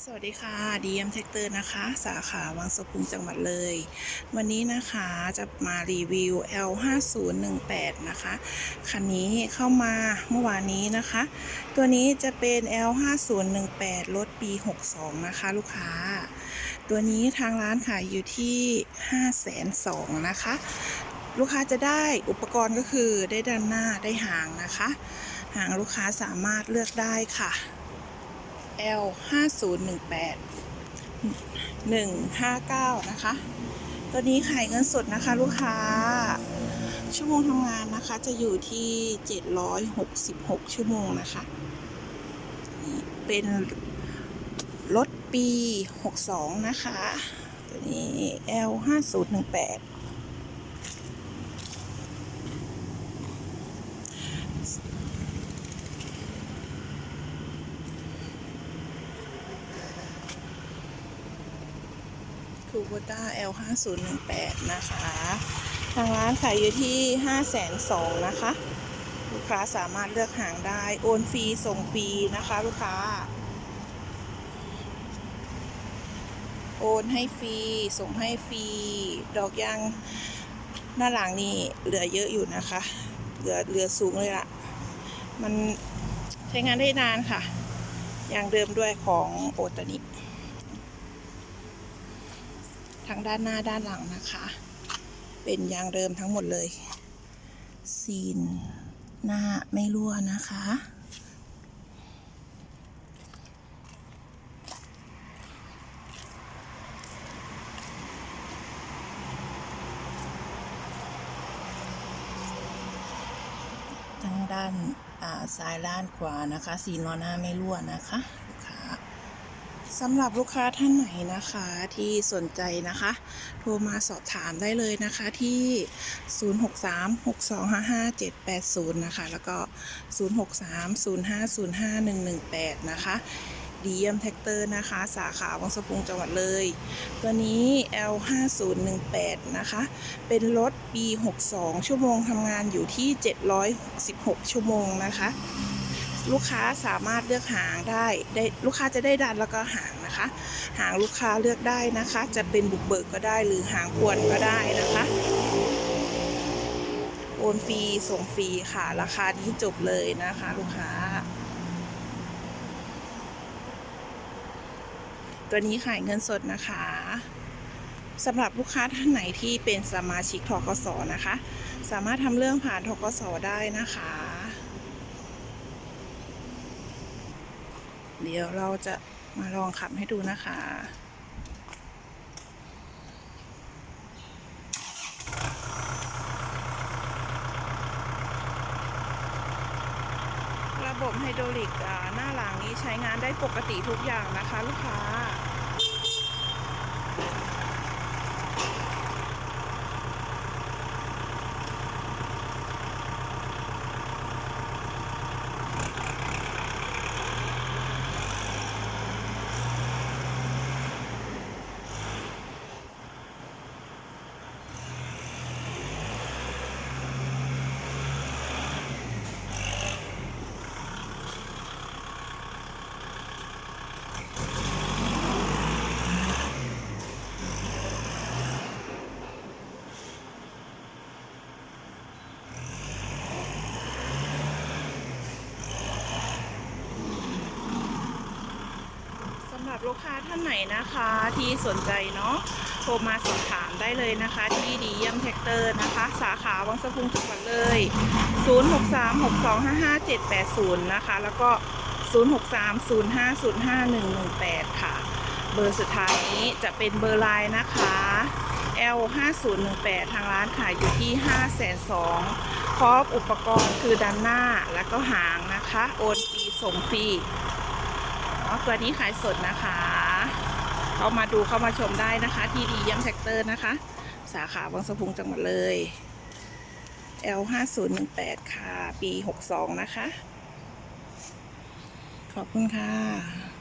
สวัสดีค่ะดีเอ็มเทคเตอร์นะคะ สาขาวังสะพุงจังหวัดเลย วันนี้นะคะจะมารีวิว L5018 นะคะ คันนี้เข้ามาเมื่อวานนี้นะคะ ตัวนี้จะเป็น L5018 รถปี 62 นะคะ ลูกค้า ตัวนี้ทางร้านขายอยู่ที่ 502,000นะคะ ลูกค้าจะได้อุปกรณ์ก็คือได้ด้านหน้าได้หางนะคะ หางลูกค้าสามารถเลือกได้ค่ะ L 5018 159 นะคะ ตัวนี้ขายเงินสดนะคะลูกค้า ชั่วโมงทำงานนะคะ จะอยู่ที่ 766 ชั่วโมงนะคะ เป็นรถปี 62 นะคะ ตัวนี้ L 5018 คูโบต้า L 5018 นะคะ ทางร้านขายอยู่ที่ 502,000นะคะ ลูกค้าสามารถเลือกหางได้ โอนฟรี ส่งฟรีนะคะ ลูกค้า โอนให้ฟรี ส่งให้ฟรี ดอกยางหน้าหลังนี่เหลือเยอะอยู่นะคะ เหลือเหลือสูงเลยอะมันใช้งานได้นานค่ะ อย่างเดิมด้วยของโอตานิ ทั้งด้านหน้าด้านหลังนะคะ เป็นยางเดิมทั้งหมดเลย ซีน หน้าไม่รั่วนะคะ ทั้งด้านาซ้ายด้านขวานะคะ ซีนล้อหน้าไม่รั่วนะคะ สำหรับลูกค้าท่านไหนนะคะที่สนใจนะคะ โทรมาสอบถามได้เลยนะคะที่ 0636255780 นะคะ แล้วก็ 0630505118 นะคะดีเอ็มแท็กเตอร์นะคะ สาขาวังสะพุงจังหวัดเลย ตัวนี้ L5018 นะคะ เป็นรถปี 62 ชั่วโมงทำงานอยู่ที่716ชั่วโมงนะคะ ลูกค้าสามารถเลือกหางได้ได้ลูกค้าจะได้ดันแล้วก็หางนะคะ หางลูกค้าเลือกได้นะคะ จะเป็นบุกเบิกก็ได้หรือหางควนก็ได้นะคะโอนฟรีส่งฟรีค่ะ ราคานี้จบเลยนะคะ ลูกค้า ตัวนี้ขายเงินสดนะคะสำหรับลูกค้าท่านไหนที่เป็นสมาชิกทกสนะคะ สามารถทำเรื่องผ่านทกสได้นะคะ เดี๋ยวเราจะมาลองขับให้ดูนะคะระบบไฮดรอลิกหน้าหลังนี้ใช้งานได้ปกติทุกอย่างนะคะ ลูกค้า สำหรับลูกค้าท่านไหนนะคะที่สนใจเนาะโทรมาสอบถามได้เลยนะคะ ที่ดีเยี่ยมแท็กเตอร์นะคะ สาขาวังสะพุงจังหวัดเลย 0636255780 นะคะ แล้วก็ 0630505118 ค่ะ เบอร์สุดท้ายนี้จะเป็นเบอร์ไลน์นะคะ L5018 ทางร้านขายอยู่ที่502พร้อมอุปกรณ์คือด้านหน้าแล้วก็หางนะคะ โอนฟรีส่งฟรี ตัวนี้ขายสดนะคะ เข้ามาดูเข้ามาชมได้นะคะ ที่ดียังแท็กเตอร์นะคะ สาขาบางสะพุงจังหวัดเลย L 5 0 1 8 ค่ะ ปี 62 นะคะ ขอบคุณค่ะ